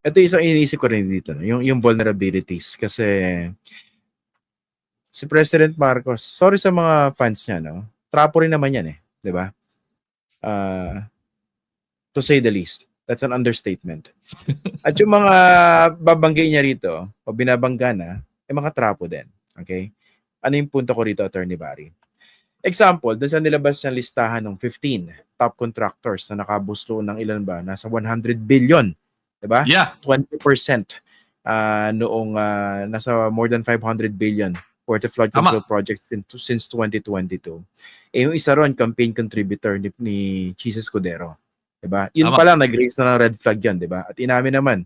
ito isang iniisip ko rin dito, no? yung, yung vulnerabilities. Kasi si President Marcos, sorry sa mga fans niya, no? Trapo rin naman yan eh. Di ba? Ah, to say the least. That's an understatement. At yung mga babanggay niya rito, o binabangga na, ay mga trapo din. Okay? Ano yung punto ko rito, Attorney Barry? Example, doon sa nilabas niyang listahan ng 15 top contractors na nakabusto ng ilan ba? Nasa 100 billion. Di ba? Yeah. 20% ah noong ah, nasa more than 500 billion worth of flood Tama. control projects since, since 2022. Eh, yung isa ron, campaign contributor ni, ni Jesus Codero. Diba? Yun Tama. pa lang, nag-raise na ng red flag yan, diba? At inamin naman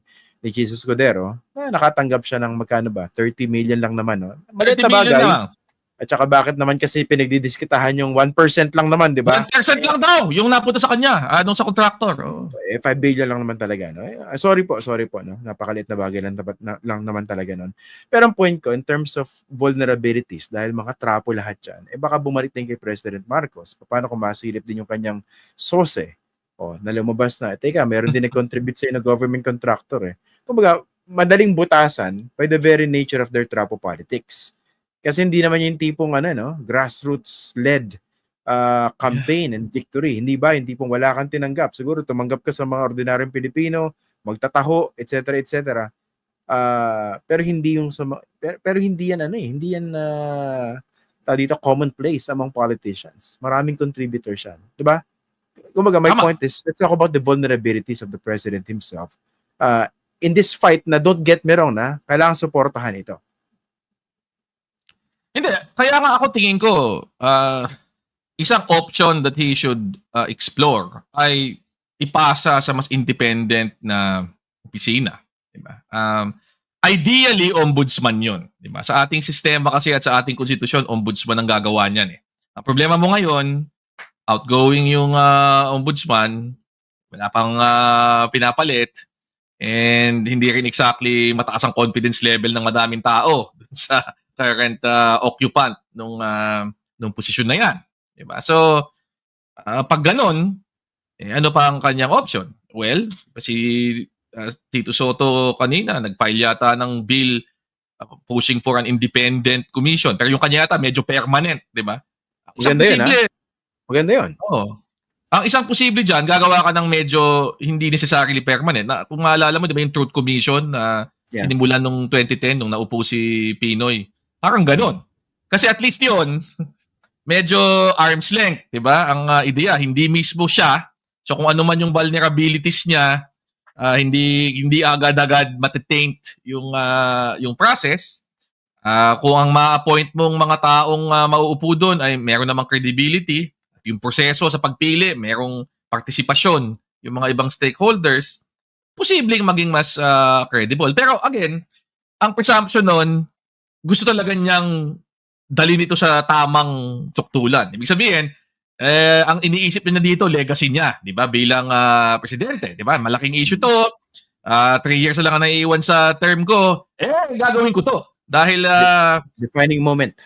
ni Jesus Codero, na nakatanggap siya ng magkano ba? 30 million lang naman. No? Maliit 30 na million bagay. lang. At saka bakit naman kasi pinagdidiskitahan yung 1% lang naman, diba? 1% lang daw yung napunta sa kanya, nung sa contractor. Oh. eh 5 billion lang naman talaga no. Eh, ah, sorry po, sorry po no. Napakaliit na bagay lang, dapat na, lang naman talaga noon. Pero ang point ko in terms of vulnerabilities dahil mga trapo lahat 'yan, eh baka bumalik din kay President Marcos. Paano kung masilip din yung kanyang sose? O, na lumabas na. Teka, meron din nag-contribute sa na government contractor eh. Kumbaga, madaling butasan by the very nature of their trapo politics. Kasi hindi naman yung tipong ano no, grassroots led uh, campaign and victory. Hindi ba? Hindi pong wala kang tinanggap. Siguro tumanggap ka sa mga ordinaryong Pilipino, magtataho, etc. etc. Ah, pero hindi yung sa pero, pero hindi yan ano eh, hindi yan uh, dito commonplace among politicians. Maraming contributors yan, 'di ba? Kumbaga my Tama. point is let's talk about the vulnerabilities of the president himself. Uh, in this fight na don't get me wrong na, kailangan suportahan ito. Hindi, kaya nga ako tingin ko, ah, isang option that he should ah, explore ay ipasa sa mas independent na opisina. Diba? Um, ideally, ombudsman yun. Diba? Sa ating sistema kasi at sa ating konstitusyon, ombudsman ang gagawa niyan. Eh. Ang problema mo ngayon, outgoing yung ah, ombudsman, wala pang ah, pinapalit, and hindi rin exactly mataas ang confidence level ng madaming tao dun sa current uh, occupant nung uh, nung posisyon na 'yan, 'di ba? So uh, pag ganun, eh, ano pa ang kanyang option? Well, si uh, Tito Soto kanina nag-file yata ng bill uh, pushing for an independent commission. Pero yung kanya yata medyo permanent, 'di ba? Maganda yun, posible, Maganda 'yon. Oo. Ang isang posible diyan, gagawa ka ng medyo hindi necessarily permanent. Na, kung maalala mo, 'di ba yung Truth Commission na Yeah. sinimulan nung 2010 nung naupo si Pinoy. Parang ganun. Kasi at least 'yon medyo arm's length, 'di ba? Ang ah, ideya, hindi mismo siya. So kung ano man yung vulnerabilities niya, ah, hindi hindi agad-agad matetaint yung ah, yung process. Ah, kung ang ma-appoint mong mga taong ah, mauupo doon ay meron namang credibility, yung proseso sa pagpili, merong partisipasyon yung mga ibang stakeholders, posibleng maging mas ah, credible. Pero again, ang presumption nun, gusto talaga niyang dalhin ito sa tamang tuktulan. Ibig sabihin, eh, ang iniisip niya dito, legacy niya, di ba? Bilang ah, presidente, di ba? Malaking issue to. Ah, three years na lang ang naiiwan sa term ko. Eh, gagawin ko to. Dahil ah, Defining moment.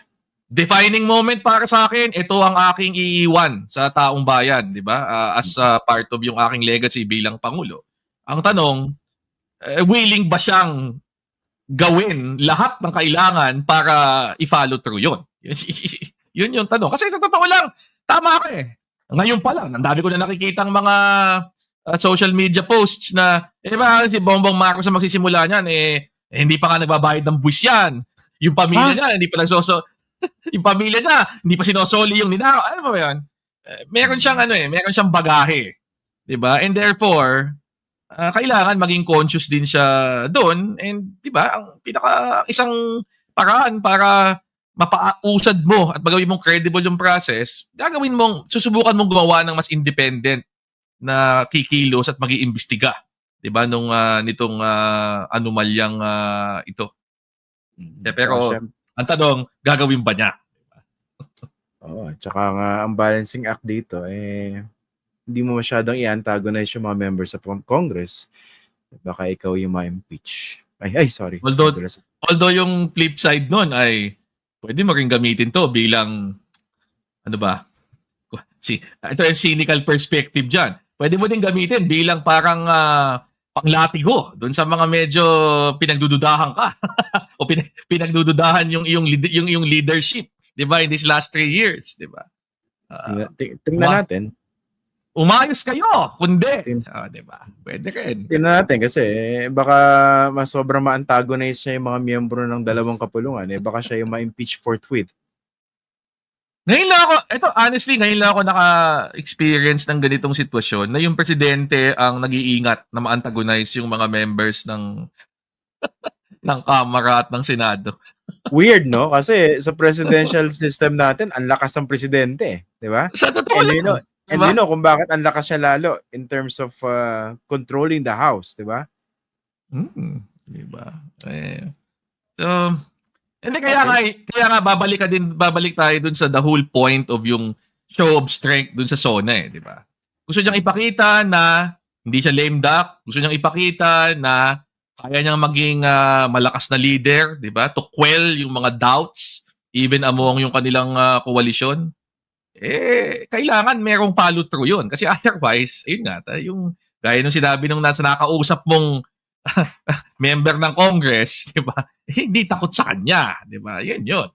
defining moment para sa akin, ito ang aking iiwan sa taong bayan, di ba? Ah, as ah, part of yung aking legacy bilang Pangulo. Ang tanong, eh, willing ba siyang gawin lahat ng kailangan para i-follow through yun? yun yung tanong. Kasi sa totoo lang, tama ka eh. Ngayon pa lang, ang dami ko na nakikitang mga ah, social media posts na, eh ba, si Bongbong Marcos na magsisimula niyan, eh, eh, hindi pa nga nagbabayad ng buwis yan. Yung pamilya Ha? niya, hindi pa nagsoso, yung pamilya niya, hindi pa sinosoli yung ninakaw. Ano ba yan? Eh, meron siyang ano eh, meron siyang bagahe. 'Di ba? And therefore, ah, kailangan maging conscious din siya doon and 'di ba? Ang pinaka isang paraan para mapausad mo at magawin mong credible yung process, gagawin mong susubukan mong gumawa ng mas independent na kikilos at mag-iimbestiga. 'Di ba nung ah, nitong ah, anomalyang ah, ito. Eh, pero- Ang tanong, gagawin ba niya? Oo, tsaka nga ang balancing act dito eh hindi mo masyadong i-antagonize yung mga members of Con- Congress. Baka ikaw yung ma-impeach. Ay, ay, sorry. Although- Although yung flip side nun ay pwede mo rin gamitin to bilang ano ba? Si ito yung cynical perspective diyan. Pwede mo din gamitin bilang parang ah, panglatigo doon sa mga medyo pinagdududahan ka o pinag, pinagdududahan yung yung yung yung leadership, 'di ba? In these last three years, 'di ba? Ah, Tingnan- natin. Umayos kayo, kundi. Ah, 'di ba? Pwede rin. Tingnan natin kasi baka mas sobrang ma-antagonize siya yung mga miyembro ng dalawang kapulungan. Eh, baka siya yung ma-impeach forthwith. Ngayon lang ako, ito honestly, ngayon lang ako naka-experience ng ganitong sitwasyon na yung presidente ang nag-iingat na ma-antagonize yung mga members ng ng Kamara at ng Senado. Weird, no? Kasi sa presidential system natin, ang lakas ng presidente. Di ba? Sa totoo And you know, lang. And Diba? you know kung bakit ang lakas siya lalo in terms of uh, controlling the house, di ba? Hmm, di ba? Eh, so, hindi kaya nga, eh, kaya nga babalik ka din, babalik tayo dun sa the whole point of yung show of strength dun sa zona eh, di ba? Gusto niyang ipakita na hindi siya lame duck, gusto niyang ipakita na kaya niyang maging ah, malakas na leader, di ba? To quell yung mga doubts even among yung kanilang ah, koalisyon. Eh, kailangan merong follow through yun. Kasi otherwise, ayun nga, ta- yung gaya nung sinabi nung nasa nakausap mong member ng Congress, di ba? Eh, Hindi takot sa kanya, di ba? Yan yun.